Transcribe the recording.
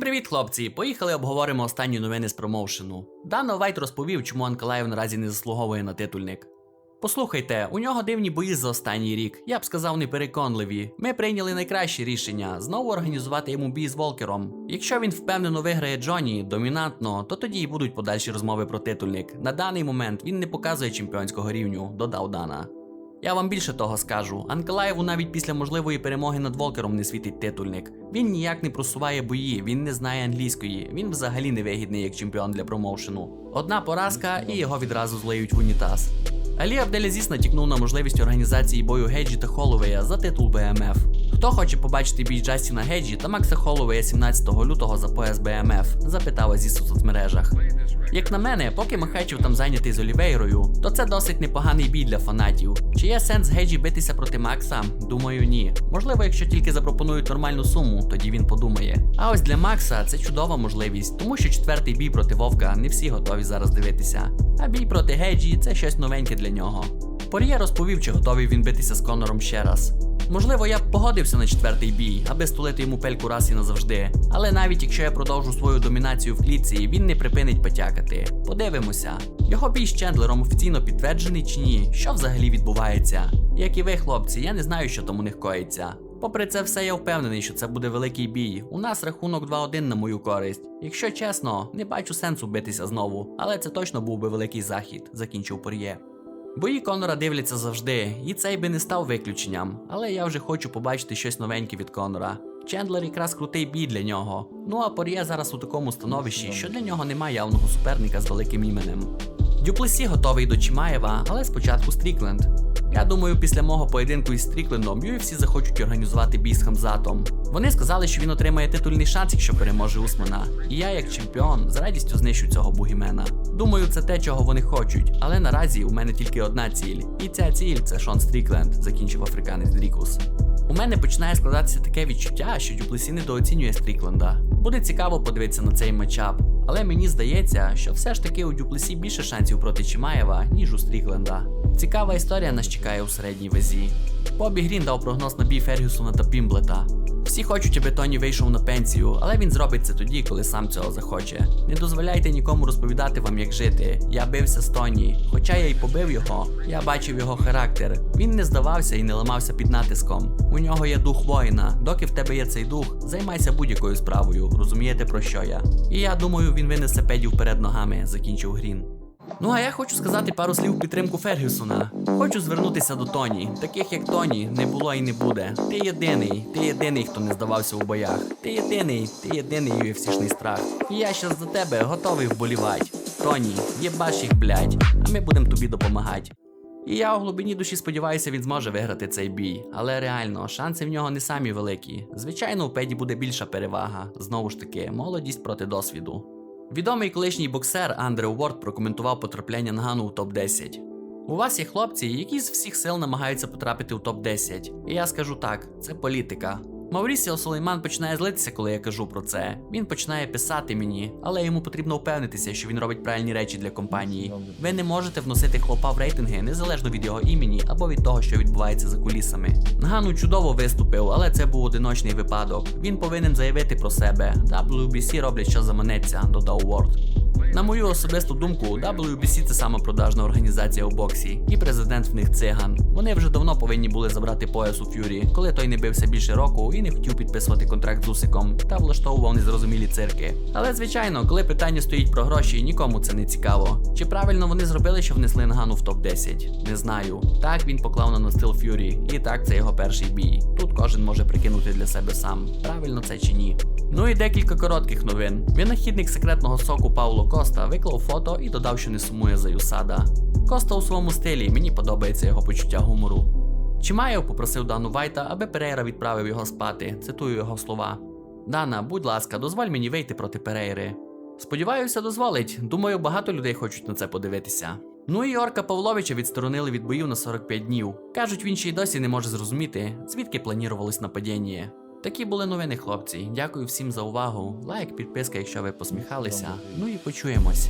Всім привіт, хлопці! Поїхали обговоримо останні новини з промоушену. Дано Вайт розповів, чому Анкалаєв наразі не заслуговує на титульник. Послухайте, у нього дивні бої за останній рік, я б сказав, непереконливі. Ми прийняли найкраще рішення знову організувати йому бій з Волкером. Якщо він впевнено виграє Джоні домінантно, то тоді й будуть подальші розмови про титульник. На даний момент він не показує чемпіонського рівню, додав Дана. Я вам більше того скажу. Анкалаєву навіть після можливої перемоги над Волкером не світить титульник. Він ніяк не просуває бої, він не знає англійської, він взагалі не вигідний як чемпіон для промоушену. Одна поразка і його відразу злеють в унітаз. Алі Абделязіс натякнув на можливість організації бою Геджі та Холовея за титул БМФ. Хто хоче побачити бій Джастіна Геджі та Макса Холлоуея 17 лютого за пояс БМФ? запитав Азіс у соцмережах. Як на мене, поки Махачев там зайнятий з Олівейрою, то це досить непоганий бій для фанатів. Чи є сенс Геджі битися проти Макса? Думаю, ні. Можливо, якщо тільки запропонують нормальну суму, тоді він подумає. А ось для Макса це чудова можливість, тому що четвертий бій проти Вовка не всі готові зараз дивитися. А бій проти Геджі це щось новеньке для нього. Пор'є розповів, чи готовий він битися з Конором ще раз. Можливо, я б погодився на четвертий бій, аби стулити йому пельку раз і назавжди. Але навіть якщо я продовжу свою домінацію в клітці, він не припинить потякати. Подивимося. Його бій з Чендлером офіційно підтверджений чи ні? Що взагалі відбувається? Як і ви, хлопці, я не знаю, що там у них коїться. Попри це все, я впевнений, що це буде великий бій. У нас рахунок 2-1 на мою користь. Якщо чесно, не бачу сенсу битися знову, але це точно був би великий захід, закінчив Пор'є. Бої Конора дивляться завжди, і цей би не став виключенням, але я вже хочу побачити щось новеньке від Конора. Чендлер якраз крутий бій для нього. Ну а Пор'є зараз у такому становищі, що для нього немає явного суперника з великим іменем. Дюплесі готовий до Чимаєва, але спочатку Стрікленд. Я думаю, після мого поєдинку із Стріклендом UFC захочуть організувати бій з Хамзатом. Вони сказали, що він отримає титульний шанс, якщо переможе Усмана. І я, як чемпіон, з радістю знищу цього бугімена. Думаю, це те, чого вони хочуть. Але наразі у мене тільки одна ціль. І ця ціль це Шон Стрікленд, закінчив африканець Дрікус. У мене починає складатися таке відчуття, що Дюплесі недооцінює Стрікленда. Буде цікаво подивитися на цей матчап. Але мені здається, що все ж таки у Дюплесі більше шансів проти Чимаєва, ніж у Стрікленда. Цікава історія нас чекає у середній вазі. Бобі Грін дав прогноз на бій Фергюсона та Пімблета. Всі хочуть, аби Тоні вийшов на пенсію, але він зробить це тоді, коли сам цього захоче. Не дозволяйте нікому розповідати вам, як жити. Я бився з Тоні. Хоча я й побив його, я бачив його характер. Він не здавався і не ламався під натиском. У нього є дух воїна. Доки в тебе є цей дух, займайся будь-якою справою. Розумієте про що я? І я думаю, він винесе педів перед ногами, закінчив Грін. Ну а я хочу сказати пару слів в підтримку Фергюсона. Хочу звернутися до Тоні. Таких як Тоні не було і не буде. Ти єдиний, ти єдиний, хто не здавався у боях. Ти єдиний, ти єдиний UFC-шний страх. І я щас за тебе готовий вболівати. Тоні, єбаш їх, блядь, а ми будемо тобі допомагати. І я у глибині душі сподіваюся, він зможе виграти цей бій. Але реально, шанси в нього не самі великі. Звичайно, у Педі буде більша перевага. Знову ж таки, молодість проти досвіду. Відомий колишній боксер Андрю Уорд прокоментував потрапляння Нгану у топ-10. У вас є хлопці, які з всіх сил намагаються потрапити у топ-10. І я скажу так: це політика. Маурісіо Солейман починає злитися, коли я кажу про це. Він починає писати мені, але йому потрібно впевнитися, що він робить правильні речі для компанії. Ви не можете вносити хлопа в рейтинги незалежно від його імені або від того, що відбувається за кулісами. Нгану чудово виступив, але це був одиночний випадок. Він повинен заявити про себе. WBC роблять, що заманеться, додав Уорд. На мою особисту думку, WBC це сама продажна організація у боксі, і президент в них циган. Вони вже давно повинні були забрати пояс у Ф'юрі, коли той не бився більше року і не хотів підписувати контракт з Усиком та влаштовував незрозумілі цирки. Але звичайно, коли питання стоїть про гроші, нікому це не цікаво. Чи правильно вони зробили, що внесли Нгану в топ 10 Не знаю. Так він поклав на настил Ф'юрі, і так це його перший бій. Тут кожен може прикинути для себе сам, правильно це чи ні. Ну і декілька коротких новин. Винахідник секретного соку Пауло Коста виклав фото і додав, що не сумує за Юсада. Коста у своєму стилі, мені подобається його почуття гумору. Чимаєв попросив Дану Вайта, аби Перейра відправив його спати. Цитую його слова. Дана, будь ласка, дозволь мені вийти проти Перейри. Сподіваюся, дозволить. Думаю, багато людей хочуть на це подивитися. Ну і Орка Павловича відсторонили від боїв на 45 днів. Кажуть, він ще й досі не може зрозуміти, звідки планувалось нападіння. Такі були новини, хлопці. Дякую всім за увагу. Лайк, підписка, якщо ви посміхалися. Ну і почуємось.